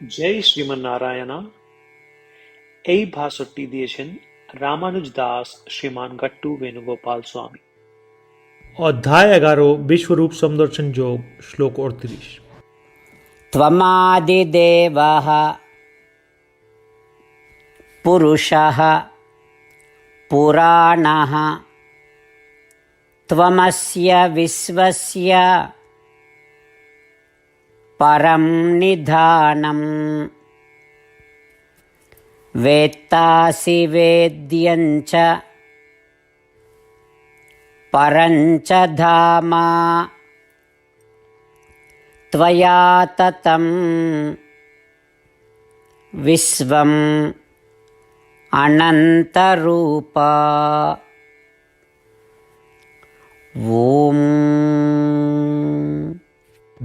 জয় শ্রীমন্নারায়ণা এই ভাষণটি দিয়েছেন রামানুজ দাস শ্রীমান গট্টু বেণুগোপাল স্বামী অধ্যায় এগারো বিশ্বরূপ সমদর্শন যোগ শ্লোক অড়ত্রিশ त्वमादिदेवः पुरुषः पुराणः त्वमस्य विश्वस्य परं निधानम् वेत्तासि वेद्यं च परं च धामा त्वया ततं विश्वम् अनन्तरूप ॐ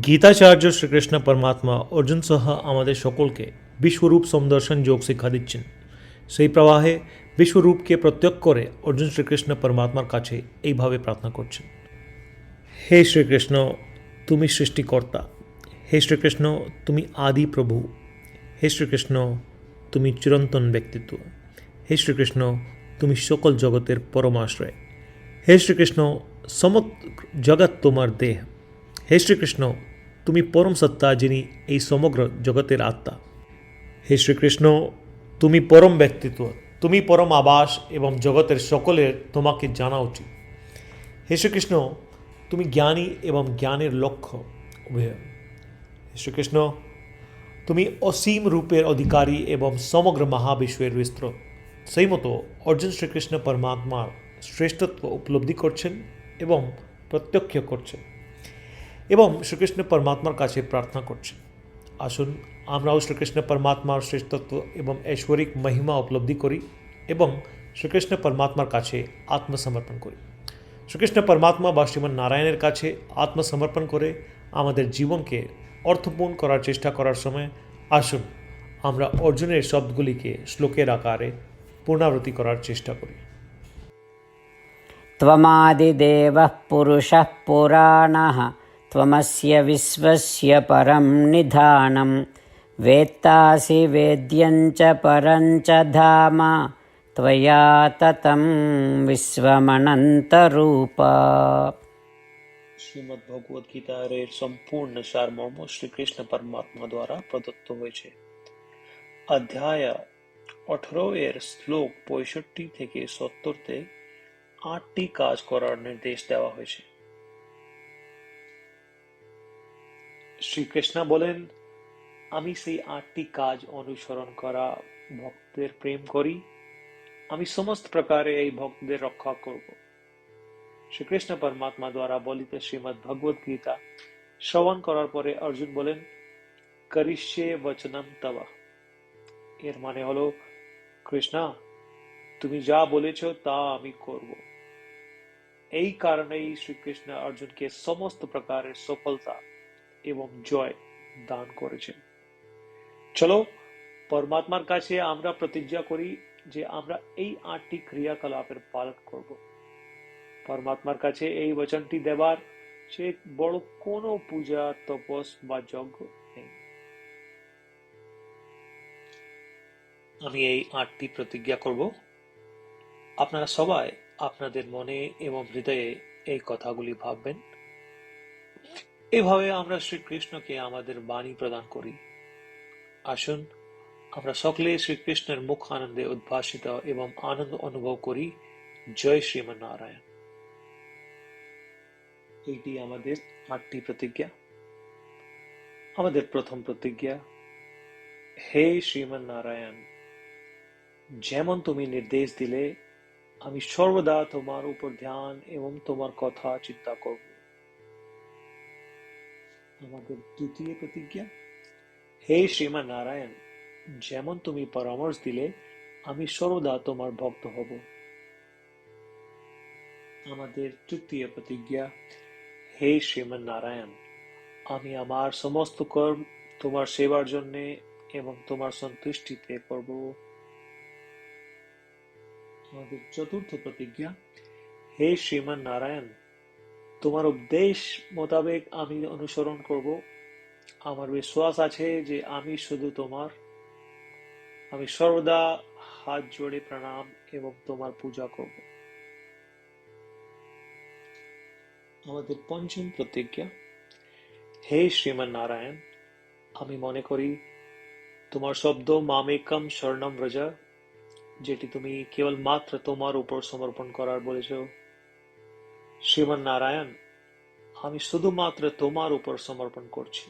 গীতাচার্য শ্রীকৃষ্ণ পরমাত্মা অর্জুন সহ আমাদের সকলকে বিশ্বরূপ সমদর্শন যোগ শিক্ষা দিচ্ছেন। সেই প্রবাহে বিশ্বরূপকে প্রত্যক্ষ করে অর্জুন শ্রীকৃষ্ণ পরমাত্মার কাছে এইভাবে প্রার্থনা করছেন। হে শ্রীকৃষ্ণ, তুমি সৃষ্টিকর্তা। হে শ্রীকৃষ্ণ, তুমি আদি প্রভু। হে শ্রীকৃষ্ণ, তুমি চিরন্তন ব্যক্তিত্ব। হে শ্রীকৃষ্ণ, তুমি সকল জগতের পরমাশ্রয় হে শ্রীকৃষ্ণ, সমগ্র জগৎ তোমার দেহ। হে শ্রীকৃষ্ণ, তুমি পরম সত্তা যিনি এই সমগ্র জগতের আত্মা। হে শ্রীকৃষ্ণ, তুমি পরম ব্যক্তিত্ব, তুমি পরম আবাস এবং জগতের সকলের তোমাকে জানা উচিত। হে শ্রীকৃষ্ণ, তুমি জ্ঞানী এবং জ্ঞানের লক্ষ্য, উভয়। হে শ্রীকৃষ্ণ, তুমি অসীম রূপের অধিকারী এবং সমগ্র মহাবিশ্বের বিস্তৃত সেই মতো অর্জুন শ্রীকৃষ্ণ পরমাত্মার শ্রেষ্ঠত্ব উপলব্ধি করছেন এবং প্রত্যক্ষ করছেন। এবং শ্রীকৃষ্ণ পরমাত্মার কাছে প্রার্থনা করছেন আসুন আমরাও শ্রীকৃষ্ণ পরমাত্মার শ্রেষ্ঠত্ব এবং ঐশ্বরিক মহিমা উপলব্ধি করি এবং শ্রীকৃষ্ণ পরমাত্মার কাছে আত্মসমর্পণ করি শ্রীকৃষ্ণ পরমাত্মা বা শ্রীমন নারায়ণের কাছে আত্মসমর্পণ করে আমাদের জীবনকে অর্থপূর্ণ করার চেষ্টা করার সময় আসুন আমরা অর্জুনের শব্দগুলিকে শ্লোকের আকারে পুনরাবৃত্তি করার চেষ্টা করি त्वमादिदेवः पुरुषः पुराणः त्वमस्य विश्वस्य परं निधानं वेत्तासि वेद्यं च परं च धाम त्वया ततं विश्वमनन्तरूप শ্রীমদ্ ভগবদ গীতার এর সম্পূর্ণ সারমর্ম শ্রীকৃষ্ণ পরমাত্মা দ্বারা প্রদত্ত হয়েছে অধ্যায় আঠারো এর শ্লোক পঁয়ষট্টি থেকে সত্তরতে আটটি কাজ করার নির্দেশ দেওয়া হয়েছে শ্রীকৃষ্ণ বলেন, আমি সেই আটটি কাজ অনুসরণ করা ভক্তদের প্রেম করি। আমি সমস্ত প্রকারে এই ভক্তদের রক্ষা করব। শ্রীকৃষ্ণ পরমাত্মা দ্বারা বলিত শ্রীমদ ভগবত গীতা শ্রবণ করার পরে অর্জুন বলেন, করিষ্যে বচনম তবা। এর মানে হলো, কৃষ্ণা, তুমি যা বলেছ তা আমি করব। এই কারণেই শ্রীকৃষ্ণ অর্জুনকে সমস্ত প্রকারের সফলতা এবং জয় দান করেছেন। চলো, পরমাত্মার কাছে আমরা প্রতিজ্ঞা করি যে আমরা এই আটটি ক্রিয়াকলাপের পালন করব। পরমাত্মার কাছে এই বচনটি দেবার সে বড় কোনো পূজা, তপস বা যজ্ঞ নেই। আমি এই আটটি প্রতিজ্ঞা করব। আপনারা সবাই আপনাদের মনে এবং হৃদয়ে এই কথাগুলি ভাববেন। এভাবে আমরা শ্রীকৃষ্ণকে আমাদের বাণী প্রদান করি। আসুন, আমরা সকলে শ্রীকৃষ্ণের মুখ আনন্দে উদ্ভাসিত এবং আনন্দ অনুভব করি। জয় শ্রীমন্নারায়ণ। এইটি আমাদের আটটি প্রতিজ্ঞা। আমাদের প্রথম প্রতিজ্ঞা, হে শ্রীমন্নারায়ণ, যেমন তুমি নির্দেশ দিলে, আমি সর্বদা তোমার উপর ধ্যান এবং তোমার কথা চিন্তা করব। আমাদের দ্বিতীয় প্রতিজ্ঞা? হে শ্রীমান নারায়ণ যেমন তুমি পরামর্শ দিলে, আমি সর্বদা তোমার ভক্ত হব। আমাদের তৃতীয় প্রতিজ্ঞা, হে শ্রীমান নারায়ণ আমি আমার সমস্ত কর্ম তোমার সেবার জন্য এবং তোমার সন্তুষ্টিতে করব। আমাদের চতুর্থ প্রতিজ্ঞা, হে শ্রীমান নারায়ণ তোমার উপদেশ মোতাবেক আমি অনুসরণ করব। আমার বিশ্বাস আছে যে আমি শুধু তোমার। আমি সর্বদা হাত জোড়ে প্রণাম এবং তোমার পূজা করব। আমাদের পঞ্চম প্রতিজ্ঞা, হে শ্রীমান নারায়ণ আমি মনে করি তোমার শব্দ মামেকম স্বর্ণম ব্রজ যেটি তুমি কেবল মাত্র তোমার উপর সমর্পণ করার বলেছ। শ্রীমান নারায়ণ আমি শুধুমাত্র তোমার উপর সমর্পণ করছি।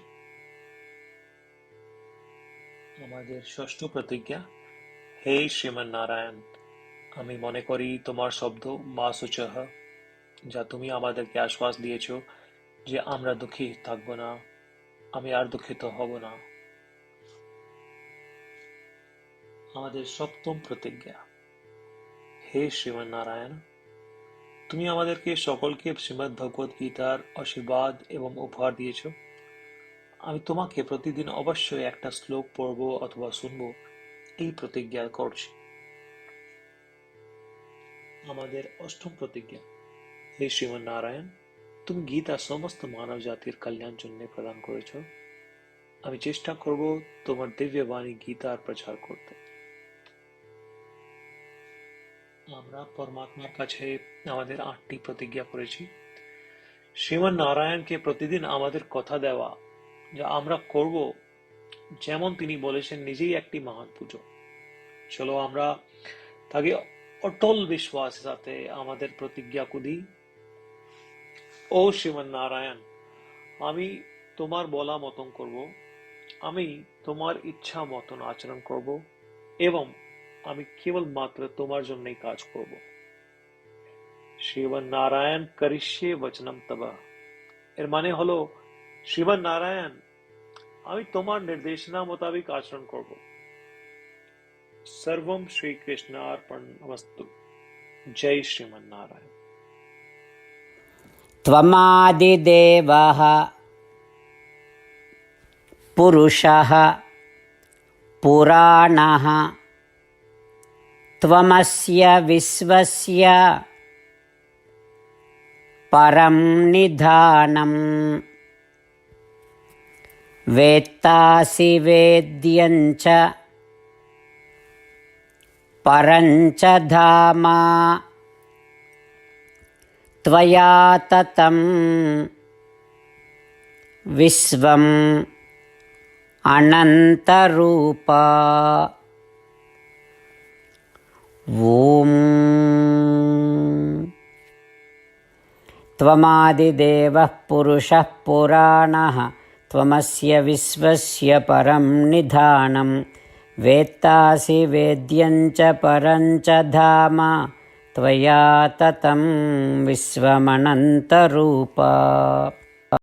আমাদের ষষ্ঠ প্রতিজ্ঞা, হে শ্রীমান নারায়ণ আমি মনে করি তোমার শব্দ মা সুচহ যা তুমি আমাদেরকে আশ্বাস দিয়েছ যে আমরা দুঃখী থাকব না, আমি আর দুঃখিত হব না। আমাদের সপ্তম প্রতিজ্ঞা, হে শ্রীমান নারায়ণ তুমি আমাদেরকে সকলকে শ্রীমদ্ ভগবত গীতার আশীর্বাদ এবং উপহার দিয়েছ। আমি তোমাকে প্রতিদিন অবশ্যই একটা শ্লোক পড়ব অথবা শুনব। এই প্রতিজ্ঞা করছি। আমাদের অষ্টম প্রতিজ্ঞা। হে শ্রীমান নারায়ণ তুমি গীতা সমস্ত মানব জাতির কল্যাণ জন্য প্রদান করেছ। আমি চেষ্টা করব তোমার দিব্য বাণী গীতার প্রচার করতে। আমরা পরমাত্মার কাছে আমাদের আটটি প্রতিজ্ঞা করেছি। শ্রীমান নারায়ণকে প্রতিদিন আমাদের কথা দেওয়া, যা আমরা করব, যেমন তিনি বলেছেন, নিজেই একটি মহান পুজো। চলো আমরা তাকে অটল বিশ্বাস সাথে আমাদের প্রতিজ্ঞা কুদি ও শ্রীমান নারায়ণ আমি তোমার বলা মতন করব, আমি তোমার ইচ্ছা মতন আচরণ করব, এবং আমি কেবল মাত্র তোমার জন্যই কাজ করব শ্রীমান নারায়ণ করিষ্যে বচনম তবা এর মানে হলো শ্রীমান নারায়ণ আমি তোমার নির্দেশনা মোতাবেক আচরণ করব সর্বম শ্রীকৃষ্ণ অর্পণমস্তু জয় শ্রীমান নারায়ণ त्वमादिदेवः पुरुषः पुराणः त्वमस्य विश्वस्य परं निधानम्। वेत्तासि वेद्यञ्च परञ्च धामा। त्वया ततं विश्वम् अनन्तरूप ॐ त्वमादिदेवः पुरुषः पुराणः त्वमस्य विश्वस्य परं निधानं वेत्तासि वेद्यञ्च परञ्च धाम त्वया ततं विश्वमनन्तरूप